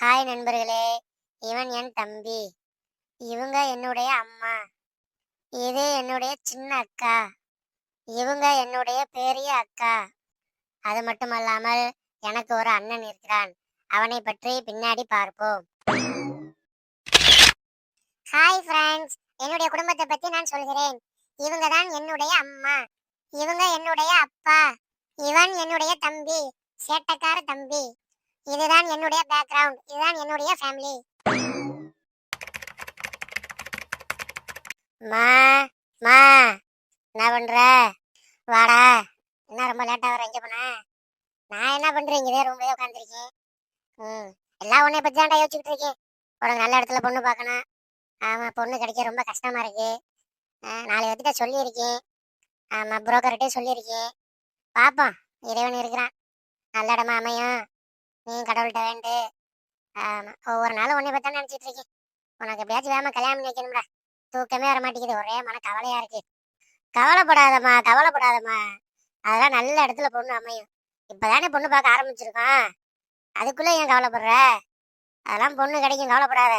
Hi நண்பர்களே. இவன் என் தம்பி. இவங்க என்னுடைய அம்மா. இது என்னுடைய சின்ன அக்கா. இவங்க என்னுடைய பெரிய அக்கா. அது மட்டுமல்லாமல் எனக்கு ஒரு அண்ணன் இருக்கிறான். அவனை பற்றி பின்னாடி பார்ப்போம். ஹாய் ஃப்ரெண்ட்ஸ் என்னுடைய குடும்பத்தை பத்தி நான் சொல்கிறேன். இவங்க தான் என்னுடைய அம்மா. இவங்க என்னுடைய அப்பா. இவன் என்னுடைய தம்பி. சேட்டக்கார தம்பி. இதுதான் என்னுடைய பேக்ரவுண்ட் இதுதான் என்னுடைய ஃபேமிலி மா மா என்ன பண்ற? வாடா. என்ன ரொம்ப லேட்டா வர எங்கே போன? நான் என்ன பண்றேன்? இங்கே ரொம்பவே உட்காந்துருக்கேன் ம் எல்லாம் உன்னை பற்றி தான்டா யோசிச்சுட்டு இருக்கேன். ஒரு நல்ல இடத்துல பொண்ணு பார்க்கணும். ஆமாம் பொண்ணு கிடைக்க ரொம்ப கஷ்டமாக இருக்கு. ஆ, நாலு பேர்கிட்ட சொல்லியிருக்கேன். ஆமாம் புரோக்கர்கிட்டே சொல்லியிருக்கேன். பார்ப்போம் இறைவன் இருக்கிறான். நல்ல இடமா அமையும். நீ கடவுள்கிட்ட வேண்டு ஆமா ஒவ்வொரு நாளும் உன்னை பத்தி நினைச்சிட்டு இருக்கேன் உனக்கு எப்படியாச்சும் வேமா கல்யாணம் பண்ணி வைக்கணும்டா. தூக்கமே வர மாட்டேங்குது ஒரே மன கவலையா இருக்கு. கவலைப்படாதம்மா கவலைப்படாதம்மா. அதெல்லாம் நல்ல இடத்துல பொண்ணு அமையும். இப்பதானே பொண்ணு பார்க்க ஆரம்பிச்சிருக்கோம் அதுக்குள்ள ஏன் கவலைப்படுற? அதெல்லாம் பொண்ணு கிடைக்கும் கவலைப்படாத.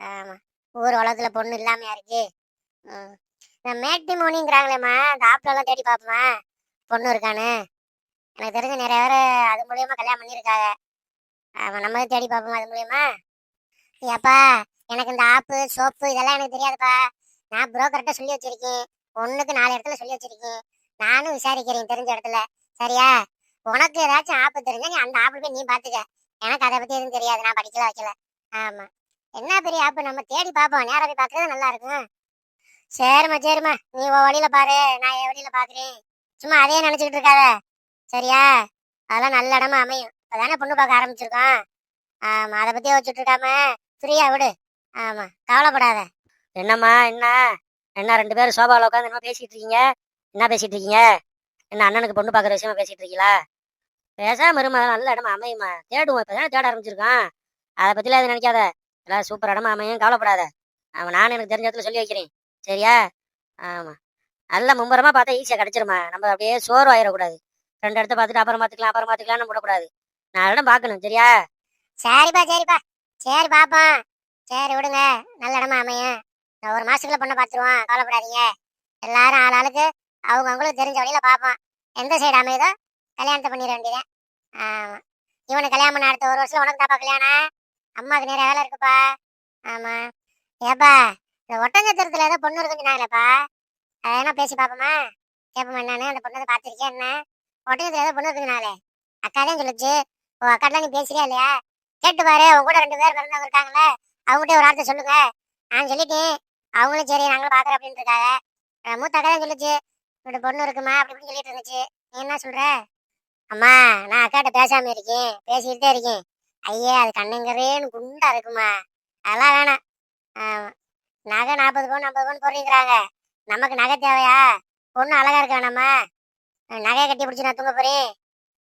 ஆமா ஊர் உலகத்துல பொண்ணு இல்லாமையா இருக்கு. ம். இந்த மேட்டி மோனிங்கிறாங்களேம்மா அந்த ஆப்ல தேடி பார்ப்போமா? பொண்ணு இருக்கான்னு. எனக்கு தெரிஞ்ச நிறைய பேர் அது மூலியமா கல்யாணம் பண்ணியிருக்காங்க. ஆமா நம்ம தேடி பார்ப்போம் அது மூலியமா? ஏப்பா எனக்கு இந்த ஆப்பு சோப்பு இதெல்லாம் எனக்கு தெரியாதுப்பா. நான் புரோக்கர்கிட்ட சொல்லி வச்சிருக்கேன். ஒன்றுக்கு நாலு இடத்துல சொல்லி வச்சிருக்கேன். நானும் விசாரிக்கிறேன் தெரிஞ்ச இடத்துல. சரியா? உனக்கு ஏதாச்சும் ஆப்பு தெரிஞ்சா நீ அந்த ஆப்பு போய் நீ பார்த்துக்க எனக்கு அதை பற்றி எதுவும் தெரியாது. நான் படிக்கல வைக்கல. ஆமாம் என்ன பெரிய ஆப்பு? நம்ம தேடி பார்ப்போம் நேராக போய் பார்க்குறது நல்லா இருக்கும். சரிம்மா சரிம்மா. நீ உன் வழியில பாரு. நான் என் வழியில் பார்க்குறேன் சும்மா அதையே நினச்சிக்கிட்டு இருக்காத. சரியா? அதெல்லாம் நல்ல இடமா அமையும். இப்பதானே பொண்ணு பார்க்க ஆரம்பிச்சிருக்கோம். ஆமா அதை பத்தி வச்சுட்டு இருக்காம ஃப்ரீயா விடு. ஆமா கவலைப்படாத. என்னம்மா என்ன? என்ன ரெண்டு பேரும் சோபாவில் உட்காந்து என்ன பேசிட்டு இருக்கீங்க? என்ன பேசிட்டு இருக்கீங்க? என்ன அண்ணனுக்கு பொண்ணு பார்க்குற விஷயமா பேசிட்டு இருக்கீங்களா? பேசாம இருமா நல்ல இடமா அமையுமா? தேடுவோம் இப்பதானே தேட ஆரம்பிச்சிருக்கோம். அதை பற்றிலாம் எதுவும் நினைக்காத. எல்லாம் சூப்பர் இடமா அமையும் கவலைப்படாத. அவன் நானும் எனக்கு தெரிஞ்ச இடத்துல சொல்லி வைக்கிறேன். சரியா? ஆமா. நல்ல மும்பரமா பார்த்தா ஈஸியா கிடைச்சிருமா? நம்ம அப்படியே சோர்வாயிடக்கூடாது ஆயிடக்கூடாது ரெண்டு இடத்த பார்த்துட்டு அப்புறம் பார்த்துக்கலாம் அப்புறம் பார்த்துக்கலாம்னு விடக்கூடாது. நான் இடம் பார்க்கணும் சரியா? சரிப்பா சரிப்பா. சரி பாப்போம். சரி விடுங்க. நல்ல இடமா அமையும். நான் ஒரு மாசத்துக்குள்ள பொண்ணை பார்த்துருவோம் கவலைப்படாதீங்க. எல்லாரும் ஆள் ஆளுக்கு அவங்க அவங்களுக்கு தெரிஞ்ச வழியில பார்ப்போம் எந்த சைடு அமையுதோ கல்யாணத்தை பண்ணிட வேண்டியதேன் ஆமா. இவனுக்கு கல்யாணம் பண்ண அடுத்த ஒரு வருஷம் உனக்கு தாப்பா கல்யாணம். அம்மாவுக்கு நிறைய வேலை இருக்குப்பா. ஆமா. ஏப்பா இந்த ஒட்டஞ்சத்திரத்துல ஏதோ பொண்ணு இருக்குன்னு சொன்னாங்களேப்பா. அதை என்ன பேசி பார்ப்போமா கேட்போமா என்னன்னு? அந்த பொண்ணு பார்த்துருக்கேன் என்ன? ஒட்டஞ்சத்திரம் ஏதோ பொண்ணு இருக்குங்கனாலே அக்கா தான் சொல்லுச்சு. ஓ அக்காட்ட நீ பேசுறியா இல்லையா? கேட்டு பாரு உன் கூட ரெண்டு பேர் பிறந்தவங்க இருக்காங்களே அவங்ககிட்ட ஒரு வார்த்தை சொல்லுங்க. நான் சொல்லிட்டேன். அவங்களும் சரி நாங்களும் பாக்குறோம் அப்படின்னு இருக்காங்க மூத்த அக்கா தான் சொல்லிச்சு. இப்படி பொண்ணு இருக்குமா? அப்படி இப்படின்னு சொல்லிட்டு இருந்துச்சு. நீ என்ன சொல்ற? அம்மா நான் அக்காட்ட பேசாம இருக்கேன். பேசிக்கிட்டே இருக்கேன். ஐயே அது கண்ணுங்கிறேன்னு குண்டா இருக்குமா? அதெல்லாம் வேணாம். நகை நாற்பது பவுன் ஐம்பது பவுன் போடுறீங்கிறாங்க. நமக்கு நகை தேவையா? பொண்ணு அழகா இருக்க வேணாமா நகையை கட்டி பிடிச்சி நான் தூங்க போறேன்.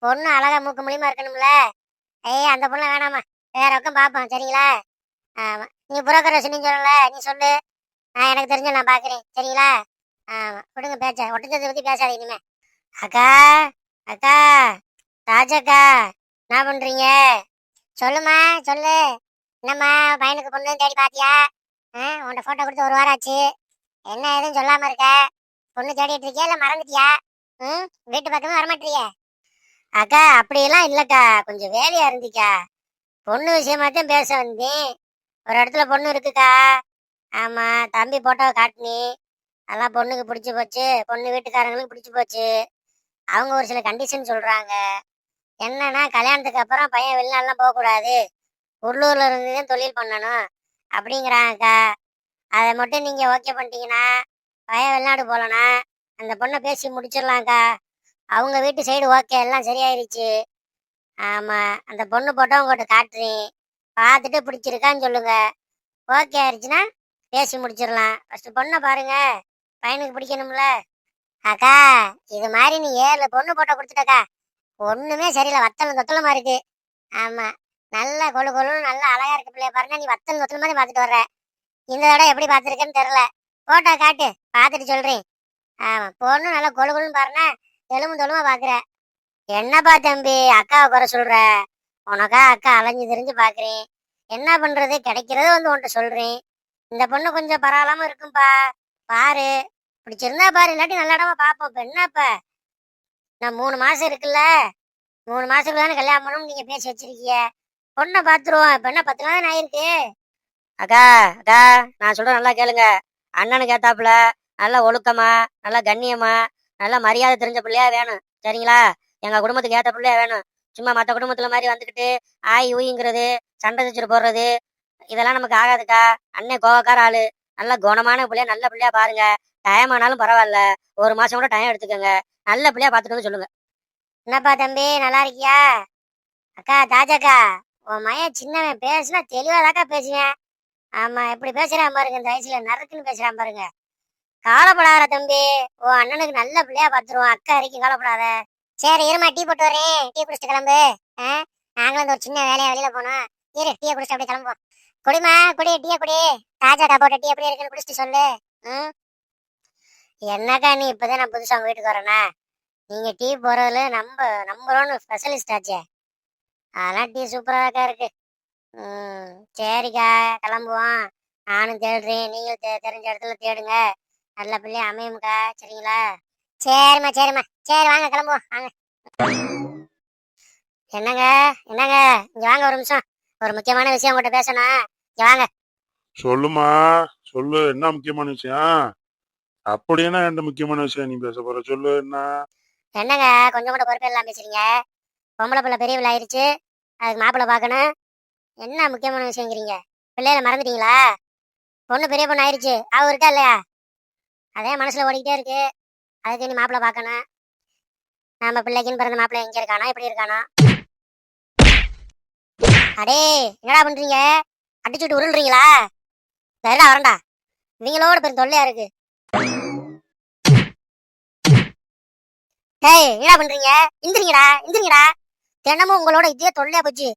பொண்ணு அழகா மூக்கு மூலியமா இருக்கணும்ல? ஏய் அந்த பொண்ணு வேணாமா வேற பக்கம் பார்ப்போம் சரிங்களா? ஆமா. நீ புரோக்கர் சொன்னீங்க சொல்லல நீ சொல்லு. நான் எனக்கு தெரிஞ்ச நான் பாக்குறேன் சரிங்களா? ஆமா. விடுங்க பேச்ச ஒட்டஞ்சத்தை பத்தி பேசாத இனிமே. அக்கா அக்கா ராஜக்கா என்ன பண்றீங்க? சொல்லுமா சொல்லு. என்னம்மா பையனுக்கு பொண்ணு தேடி பாத்தியா? ஆ உன்ட போட்டோ கொடுத்து ஒரு வாரம் ஆச்சு. என்ன ஏதுன்னு சொல்லாம இருக்க? பொண்ணு தேடிட்டு இருக்கியா இல்ல மறந்துட்டியா? ம் வீட்டு பக்கமே வரமாட்டிய அக்கா அப்படியெல்லாம் இல்லைக்கா. கொஞ்சம் வேலையா இருந்துக்கா. பொண்ணு விஷயமா தான் பேச வந்தேன். ஒரு இடத்துல பொண்ணு இருக்குக்கா. ஆமா தம்பி போட்டோவை காட்டினி. அதெல்லாம் பொண்ணுக்கு பிடிச்சி போச்சு. பொண்ணு வீட்டுக்காரங்களுக்கு பிடிச்சி போச்சு. அவங்க ஒரு சில கண்டிஷன் சொல்றாங்க. என்னன்னா கல்யாணத்துக்கு அப்புறம் பையன் வெளிநாடுலாம் போகக்கூடாது. உள்ளூர்ல இருந்து தான் தொழில் பண்ணணும். அப்படிங்கிறாங்கக்கா. அதை மட்டும் நீங்க ஓகே பண்ணிட்டீங்கன்னா பையன் வெளிநாடு போலனா அந்த பொண்ணை பேசி முடிச்சிடலாம்க்கா. அவங்க வீட்டு சைடு ஓகே எல்லாம் சரியாயிருச்சு. ஆமா அந்த பொண்ணு போட்டோ உங்கள்கிட்ட காட்டுறேன். பார்த்துட்டு பிடிச்சிருக்கான்னு சொல்லுங்க. ஓகே ஆயிடுச்சுன்னா பேசி முடிச்சிடலாம். ஃபர்ஸ்ட் பொண்ணை பாருங்க. பையனுக்கு பிடிக்கணும்ல. அக்கா இது மாதிரி நீ ஏழு பொண்ணு போட்டோ கொடுத்துட்டக்கா. ஒண்ணுமே சரியில்லை வத்தலும் தொத்தலுமா இருக்கு. ஆமா நல்லா கொழு கொழுன்னு நல்லா அழகா இருக்கு பிள்ளைய பாருங்க. நீ வத்தல் தொத்தல் மாதிரி பார்த்துட்டு வர்ற. இந்த தடவை எப்படி பார்த்துருக்கேன்னு தெரில போட்டோ காட்டு பார்த்துட்டு சொல்றேன். ஆமா பொண்ணு நல்லா கொழு கொழுன்னு பாருன்னா எலும்பு தெலுமா பாக்குற. என்னப்பா தம்பி அக்காவை குறை சொல்ற? உனக்கா அக்கா அலைஞ்சு தெரிஞ்சு பாக்குறேன். என்ன பண்றது? கிடைக்கிறது வந்து உன்கிட்ட சொல்றேன். இந்த பொண்ணு கொஞ்சம் பரவாயில்லாம இருக்கும்பா. பாரு. பிடிச்சிருந்தா பாரு. இல்லாட்டி நல்ல இடமா பாப்போம். இப்ப என்னப்ப? நான் மூணு மாசம் இருக்குல்ல. மூணு மாசத்துக்கு தானே கல்யாணம் பண்ணணும் நீங்க பேசி வச்சிருக்கீங்க. பொண்ணை பாத்துருவோம். இப்ப என்ன பத்து நாள் ஆயிருக்கு? அக்கா அக்கா நான் சொல்றேன் நல்லா கேளுங்க. அண்ணனுக்கு ஏத்தாப்புல. நல்லா ஒழுக்கமா நல்லா கண்ணியமா நல்ல மரியாதை தெரிஞ்ச பிள்ளையா வேணும். சரிங்களா? எங்க குடும்பத்துக்கு ஏத்த பிள்ளையா வேணும். சும்மா மற்ற குடும்பத்துல மாதிரி வந்துக்கிட்டு ஆய் ஊயிங்கிறது சண்டை சச்சுட்டு போடுறது இதெல்லாம் நமக்கு ஆகாதுக்கா. அண்ணன் கோவக்கார ஆளு. நல்ல குணமான பிள்ளையா நல்ல பிள்ளையா பாருங்க. டைம் ஆனாலும் பரவாயில்ல. ஒரு மாசம் கூட டைம் எடுத்துக்கோங்க. நல்ல பிள்ளையா பார்த்துட்டு வந்து சொல்லுங்க. என்னப்பா தம்பி நல்லா இருக்கியா? அக்கா தாஜாக்கா உன் மயன் சின்னவன் பேசுனா தெளிவாதாக்கா பேசுவேன். ஆமா எப்படி பேசுறான் பாருங்க இந்த வயசுல நறுக்குன்னு பேசுறான் பாருங்க. கவலைப்படாத தம்பி. ஓ அண்ணனுக்கு நல்ல பிள்ளையா பார்த்துருவோம். அக்கா வரைக்கும் கவலைப்படாத. சரி இருமா டீ போட்டு வரேன். டீ குடிச்சிட்டு கிளம்பு. ஆ? நாங்களும் இந்த ஒரு சின்ன வேலையா வெளியில போனோம் இரு டீயை குடிச்சிட்டு அப்படியே கிளம்புவோம். குடிமா குடி டீயை குடி. தாஜாக்கா போட்ட டீ எப்படி இருக்குன்னு குடிச்சிட்டு சொல்லு. ம்? என்னக்கா நீ இப்பதான் நான் புதுசா உங்க வீட்டுக்கு வரேனா? நீங்க டீ போறதுல நம்ம நம்பர் ஒன் ஸ்பெஷலிஸ்ட் ஆச்சே. அதெல்லாம் டீ சூப்பராக இருக்கு. ம் சரிக்கா கிளம்புவோம். நானும் தேடுறேன். நீங்களும் தெ- தெரிஞ்ச இடத்துல தேடுங்க. நல்ல பிள்ளை அமையும்க்கா சரிங்களா? சரிம்மா சரிம்மா. சரி வாங்க கிளம்புவோம். வாங்க. என்னங்க என்னங்க? இங்க வாங்க ஒரு நிமிஷம். ஒரு முக்கியமான விஷயம் உங்கள்கிட்ட பேசணும். இங்க வாங்க. சொல்லுமா சொல்லு என்ன முக்கியமான விஷயம்? அப்படி என்ன முக்கியமான விஷயம் நீ பேச போற? சொல்லு என்ன? என்னங்க கொஞ்சம் கூட பொறுப்பு இல்லாம பேசுறீங்க? பொம்பளை பிள்ளை பெரிய பிள்ளை ஆயிடுச்சு அதுக்கு மாப்பிள்ளை பார்க்கணும். என்ன முக்கியமான விஷயங்கிறீங்க? பிள்ளைகளை மறந்துட்டீங்களா? பொண்ணு பெரிய பொண்ணு ஆயிடுச்சு அவ இருக்கா இல்லையா? அதே மனசுல ஓடிக்கிட்டே இருக்கு. அதுக்கு நீ மாப்பிள்ளை பார்க்கணும். நம்ம பிள்ளைக்குன்னு பிறந்த மாப்பிள்ளை எங்க இருக்கானா? எப்படி இருக்கானா? அடே என்னடா பண்றீங்க? அடிச்சுட்டு உருள்றீங்களா? சரிடா வரண்டா இவங்களோட பெரும் தொல்லையா இருக்கு. டேய் என்னடா பண்றீங்க? எந்திரிங்கடா எந்திரிங்கடா தினமும் உங்களோட இதே தொல்லையா போச்சு.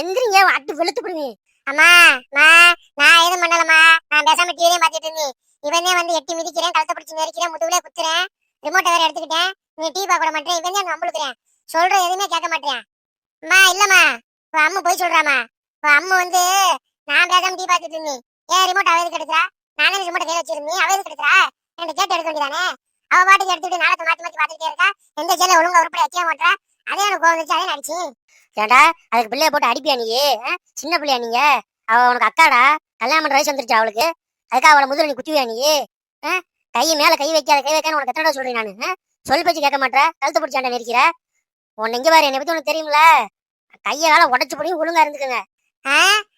எந்திரிங்க அட்டு வெளுத்து போடுங்க. அம்மா நான் நான் எதுவும் பண்ணலம்மா. நான் பேசாம டிவியே பார்த்துட்டு இருந்தேன். இவனே வந்து எட்டி மிதிக்கிறேன் கழுத்தை பிடிச்சி நெரிக்கிறேன் முதுகுல குத்துறேன் ரிமோட்டை வேற எடுத்துக்கிட்டேன் நீ டீ பார்க்க மாட்டேன் இவனே நம்பளுக்குறேன் சொல்ற எதுவுமே கேட்க மாட்டேன் அம்மா இல்லம்மா உன் அம்மு போய் சொல்றாமா உன் அம்மு வந்து நான் பேசாம டீ பார்த்துட்டு இருந்தேன். ஏன் ரிமோட் அவ எதுக்கு எடுக்கிறா? நானே ரிமோட்டை கையில் வச்சிருந்தேன் அவ எதுக்கு எடுக்கிறா? என்கிட்ட கேட்டு எடுக்க வேண்டியதானே? அவ பாட்டுக்கு எடுத்துட்டு நாளத்தை மாத்தி மாத்தி பார்த்துட்டே இருக்கா. எந்த ஜெயில ஒழுங்கா உருப்படி வைக்க மாட்டா அதே எனக்கு கோவம் வச்சு அதே நடிச்சு ஏண்டா அதுக்கு பிள்ளைய போட்டு அடிப்பியா நீ? சின்ன பிள்ளையா நீங்க? அவ உனக்கு அக்காடா? கல்யாணம் பண்ற வயசு வந்துருச்சு அவளுக்கு? அதுக்காக அவளை முதல்ல நீ குத்துவியா நீ. கை மேல கை வைக்காத கை வைக்காத உனக்கு எத்தனை சொல்றேன் நானு? சொல் பேச்சு கேட்க மாட்டேற. கழுத்து பிடிச்சாண்ட நெரிக்கிற? உன்னை இங்க பாரு என்னை பத்தி உனக்கு தெரியுமில? கையை வேலை உடச்சு போடி ஒழுங்கா இருந்துக்குங்க.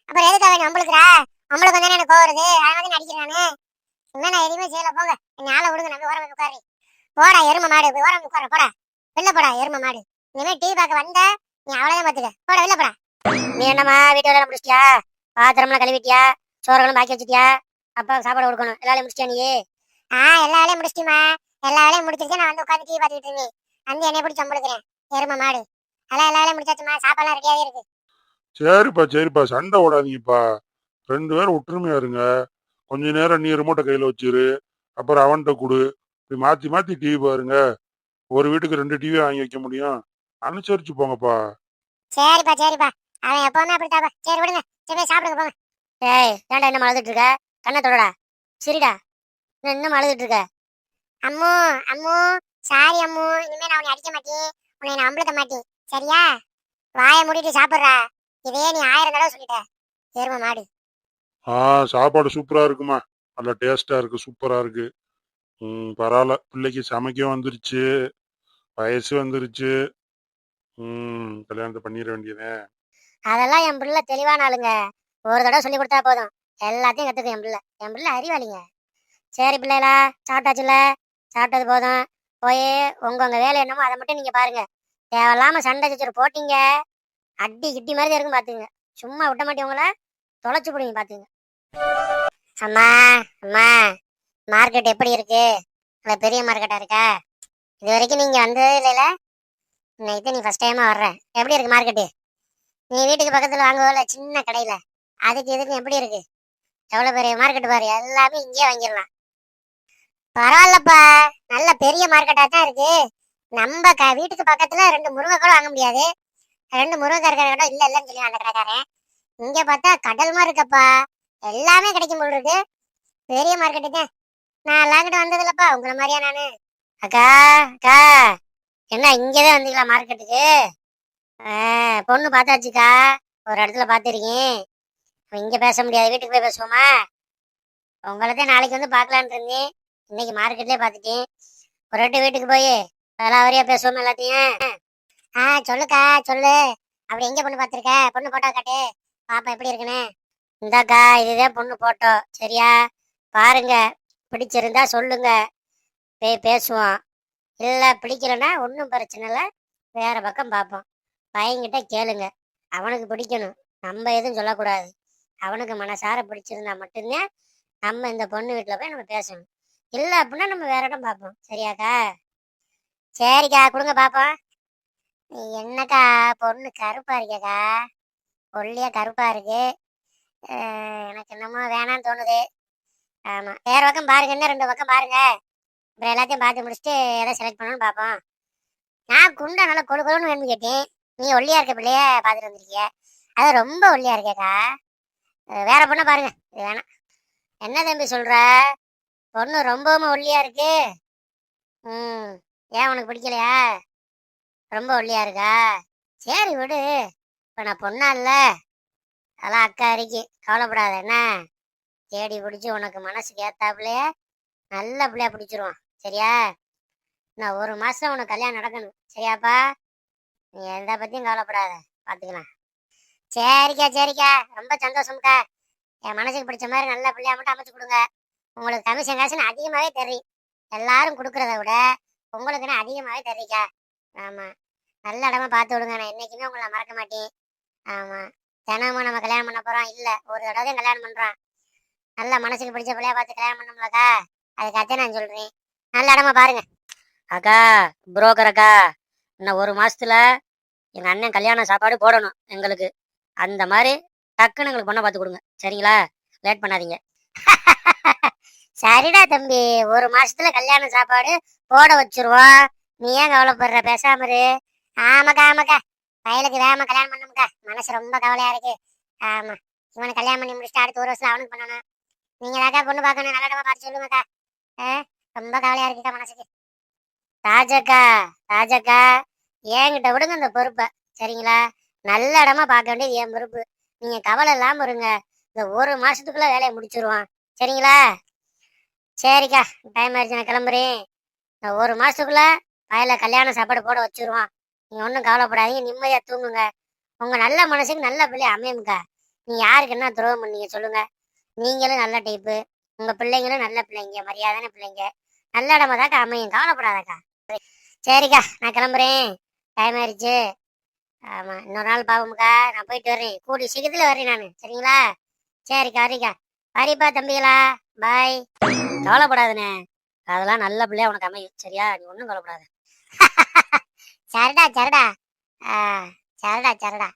அப்புறம் எதுக்காக நீ நம்மளுக்குறா நம்மளுக்கு வந்து எனக்கு கோவம் வருது. அதனால தான் நடிக்கிறானு இன்னும் நான் எதுவுமே செய்யல. போங்க. என் ஆளை விடுங்க நம்ம ஓரம் உட்காரு போடா எரும மாடு. போய் ஓரம் உட்கார. போடா. வெளில போடா எரும மாடு. இனிமே டிவி பார்க்க வந்த நீ அவ்வளோதான் பாத்துக்க போடா வெளில போடா. நீ என்னம்மா வீட்டு வேலை முடிச்சிட்டியா? பாத்திரம்லாம் கழுவிட்டியா? சோறுகளும் பாக்கி வச்சிட்டியா? அப்பா சாப்பாடு கொடுக்கணும். எல்லா வேலையும் முடிச்சிட்டியா நீ? ஆ எல்லா வேலையும் முடிச்சிட்டிமா எல்லா வேலையும் முடிச்சிட்டு நான் வந்து உட்காந்து டிவி பார்த்துட்டு இருந்தேன் வந்து என்னைய பிடிச்சி சம்பளுக்குறேன். எரும மாடு. எல்லாம் எல்லா வேலையும் முடிச்சாச்சுமா சாப்பாடுலாம் ரெடியாவே இருக்கு. சரிப்பா சரிப்பா. சண்டை ஓடாதீங்கப்பா ரெண்டு பேரும் ஒற்றுமையா இருங்க. கொஞ்ச நேரம் நீ ரிமோட்டை கையில வச்சிரு. அப்புறம் அவன்கிட்ட கொடு. இப்படி மாத்தி மாத்தி டிவி பாருங்க. ஒரு வீட்டுக்கு ரெண்டு டிவி வாங்கி வைக்க முடியும். அனுசரிச்சு போங்கப்பா. சரிப்பா சரிப்பா. அவன் எப்பவுமே அப்படித்தாப்பா சரி விடுங்க. சரி போய் சாப்பிடுங்க போங்க. ஏய் ஏன்டா என்ன அழுதுட்டு இருக்க? கண்ணை தொடடா. சரிடா. என்ன இன்னும் அழுதுட்டு இருக்க அம்மு அம்மு சாரி அம்மு. இனிமே நான் உன்னை அடிக்க மாட்டேன். உன்னை நான் அம்பளுக்க மாட்டேன். சரியா? வாயை மூடிட்டு சாப்பிடுறா. இதே நீ ஆயிரம் தடவை சொல்லிட்ட. எரும மாடு. ஆ சாப்பாடு சூப்பரா இருக்குமா? நல்லா டேஸ்டா இருக்கு சூப்பரா இருக்கு. ம் பரவாயில்ல. பிள்ளைக்கு சமைக்க வந்துருச்சு. வயசு வந்துருச்சு. ம் கல்யாணத்தை பண்ணிட வேண்டியதே. அதெல்லாம் என் பிள்ளை தெளிவான ஆளுங்க. ஒரு தடவை சொல்லி கொடுத்தா போதும். எல்லாத்தையும் கத்துக்கும். என் பிள்ளை என் பிள்ளை அறிவாளிங்க. சரி பிள்ளைகளா சாப்பிட்டாச்சுல? சாப்பிட்டது போதும். போய் உங்க உங்க வேலை என்னமோ அதை மட்டும் நீங்க பாருங்க. தேவையில்லாம சண்டை சச்சரவு போட்டீங்க. அடி கிட்டி மாதிரி தான் இருக்கும் பாத்துங்க சும்மா விட்ட மாட்டேன் உங்களை. தொலைச்சு போடுங்க பாத்துங்க அம்மா அம்மா மார்க்கெட் எப்படி இருக்கு? இல்லை பெரிய மார்க்கெட்டா இருக்கா? இது வரைக்கும் நீங்க வந்ததே இல்லைல்ல இன்னைக்கு நீ ஃபர்ஸ்ட் டைமா வர்ற. எப்படி இருக்கு மார்க்கெட்டு நீ வீட்டுக்கு பக்கத்துல வாங்குவோம்ல சின்ன கடையில? அதுக்கு இதுக்கு எப்படி இருக்கு? எவ்வளோ பெரிய மார்க்கெட் பாரு எல்லாமே இங்கேயே வாங்கிடலாம். பரவாயில்லப்பா நல்ல பெரிய மார்க்கெட்டாக தான் இருக்கு. நம்ம க வீட்டுக்கு பக்கத்தில் ரெண்டு முருங்கை கூட வாங்க முடியாது. ரெண்டு முருங்கை இருக்கிற இடம் இல்லை இல்லைன்னு சொல்லி அந்த கடைக்காரன் இங்கே பார்த்தா கடல் மாதிரி இருக்கப்பா. எல்லாமே கிடைக்கும் போல் இருக்கு. பெரிய மார்க்கெட்டு தான் நான் எல்லாம் வந்ததில்லப்பா உங்களை மாதிரியா நானு. அக்கா அக்கா. என்ன இங்கே தான் வந்தீங்களா மார்க்கெட்டுக்கு ஆ, பொண்ணு பார்த்தாச்சுக்கா. ஒரு இடத்துல பார்த்துருக்கேன். இங்க பேச முடியாது வீட்டுக்கு போய் பேசுவோமா? உங்களை தான் நாளைக்கு வந்து பார்க்கலான்னு இருந்தேன். இன்னைக்கு மார்க்கெட்லயே பார்த்துட்டேன். ஒரு வாட்டி வீட்டுக்கு போய் பலாவரியா பேசுவோம் எல்லாத்தையும்? ஆ சொல்லுக்கா சொல்லு. அப்படி எங்க பொண்ணு பார்த்திருக்க? பொண்ணு போட்டோ காட்டு. பாப்பா எப்படி இருக்குன்னு? இந்தாக்கா இதுதான் பொண்ணு போட்டோ சரியா? பாருங்க. பிடிச்சிருந்தா சொல்லுங்க. போய் பேசுவோம். இல்ல பிடிக்கலன்னா ஒன்றும் பிரச்சனை இல்லை. வேற பக்கம் பார்ப்போம். பையன்கிட்ட கேளுங்க. அவனுக்கு பிடிக்கணும். நம்ம எதுவும் சொல்லக்கூடாது. அவனுக்கு மனசார பிடிச்சிருந்தா மட்டும்தான் நம்ம இந்த பொண்ணு வீட்டில் போய் நம்ம பேசணும். இல்லை அப்படின்னா நம்ம வேற இடம் பார்ப்போம். சரியாக்கா? சரிக்கா கொடுங்க பாப்போம். என்னக்கா? பொண்ணு கருப்பா இருக்கேக்கா. ஒல்லியா கருப்பா இருக்கு. எனக்கு என்னமோ வேணாம்னு தோணுது. ஆமா. வேற பக்கம் பாருங்க. ரெண்டு பக்கம் பாருங்க. அப்புறம் எல்லாத்தையும் பார்த்து முடிச்சுட்டு எதை செலக்ட் பண்ணணும்னு பார்ப்போம் நான் குண்டா நல்லா கொழு கொழுன்னு வேணும்னு கேட்டேன். நீ ஒல்லியா இருக்க பிள்ளைய பார்த்துட்டு வந்திருக்கிய. அது ரொம்ப ஒல்லியா இருக்கேக்கா. வேற பொண்ணை பாருங்க. இது வேணாம். என்ன தம்பி சொல்ற? பொண்ணு ரொம்பவும் ஒல்லியா இருக்கு. ம். ஏன் உனக்கு பிடிக்கலையா? ரொம்ப ஒல்லியா இருக்கா? சரி விடு. இப்போ நான் பொண்ணா இல்ல. அதெல்லாம் அக்கா இருக்கு கவலைப்படாத. என்ன? தேடி பிடிச்சி உனக்கு மனசுக்கு ஏத்தாப்புலையே நல்ல பிள்ளையா பிடிச்சிருவான். சரியா? நான் ஒரு மாசம் உனக்கு கல்யாணம் நடக்கணும். சரியாப்பா? நீ எந்த பத்தியும் கவலைப்படாத. பாத்துக்கலாம். சரிக்கா சரிக்கா. ரொம்ப சந்தோஷம்க்கா. என் மனசுக்கு பிடிச்ச மாதிரி நல்ல பிள்ளையா மட்டும் அமைச்சு கொடுங்க. உங்களுக்கு கமிஷன் காசுன்னு அதிகமாகவே தெரியும். எல்லாரும் கொடுக்கறத விட உங்களுக்குன்னு அதிகமாகவே தெரியுக்கா ஆமாம் நல்ல இடமா பார்த்து விடுங்க. நான் என்றைக்குமே உங்களை மறக்க மாட்டேன். ஆமாம் தினமும் நம்ம கல்யாணம் பண்ண போகிறோம் இல்லை ஒரு தடவை தான் கல்யாணம் பண்ணுறான் நல்ல மனசுக்கு பிடிச்ச பிள்ளையா பார்த்து கல்யாணம் பண்ணோம்லக்கா அதுக்காக நான் சொல்கிறேன் நல்ல இடமா பாருங்க. அக்கா புரோக்கர் அக்கா. இன்னும் ஒரு மாசத்துல எங்க அண்ணன் கல்யாண சாப்பாடு போடணும் எங்களுக்கு. அந்த மாதிரி டக்குன்னு எங்களுக்கு பொண்ணை பார்த்து கொடுங்க. சரிங்களா? லேட் பண்ணாதீங்க. சரிடா தம்பி. ஒரு மாசத்துல கல்யாண சாப்பாடு போட வச்சிருவோம். நீ ஏன் கவலைப்படுற? பேசாமரு ஆமாக்கா ஆமாக்கா. பயலுக்கு வேகமா கல்யாணம் பண்ணணும்க்கா. மனசு ரொம்ப கவலையா இருக்கு. ஆமா. இவனை கல்யாணம் பண்ணி முடிச்சுட்டு அடுத்த ஒரு வருஷம் அவனுக்கு பண்ணணும். நீங்க தாக்கா பொண்ணு பார்க்கணும். நல்ல இடமா பார்த்து சொல்லுங்கக்கா. ஆ, ரொம்ப கவலையா இருக்குக்கா மனசுக்கு. ராஜக்கா ராஜக்கா. ஏங்கிட்ட விடுங்க அந்த பொறுப்பை. சரிங்களா? நல்ல இடமா பார்க்க வேண்டியது என் பொறுப்பு. நீங்க கவலை இல்லாம இருங்க. இந்த ஒரு மாசத்துக்குள்ள வேலையை முடிச்சிருவான் சரிங்களா? சரிக்கா டைம் ஆயிடுச்சு நான் கிளம்புறேன். இந்த ஒரு மாசத்துக்குள்ள வயல கல்யாண சாப்பாடு போட வச்சிருவான் நீங்க ஒன்றும் கவலைப்படாதீங்க நிம்மதியா தூங்குங்க. உங்க நல்ல மனசுக்கு நல்ல பிள்ளை அமையும்க்கா. நீ யாருக்கு என்ன துரோகம் பண்ணீங்க சொல்லுங்க. நீங்களும் நல்ல டைப்பு உங்க பிள்ளைங்களும் நல்ல பிள்ளைங்க மரியாதான பிள்ளைங்க. நல்ல இடமா தாக்கா அமையும். கவலைப்படாதக்கா. சரிக்கா நான் கிளம்புறேன். டைம் ஆயிடுச்சு. ஆமா இன்னொரு நாள் பாவம்க்கா. நான் போயிட்டு வர்றேன். கூடி சீக்கிரத்துல வர்றேன் நான். சரிங்களா? சரிக்கா வரிக்கா வரிப்பா தம்பிகளா. பாய். கவலைப்படாதண்ணே. அதெல்லாம் நல்ல பிள்ளையா உனக்கு அமையும். சரியா? நீ ஒன்றும் கவலைப்படாத. சரிடா சரிடா. ஆ சரிடா சரிடா.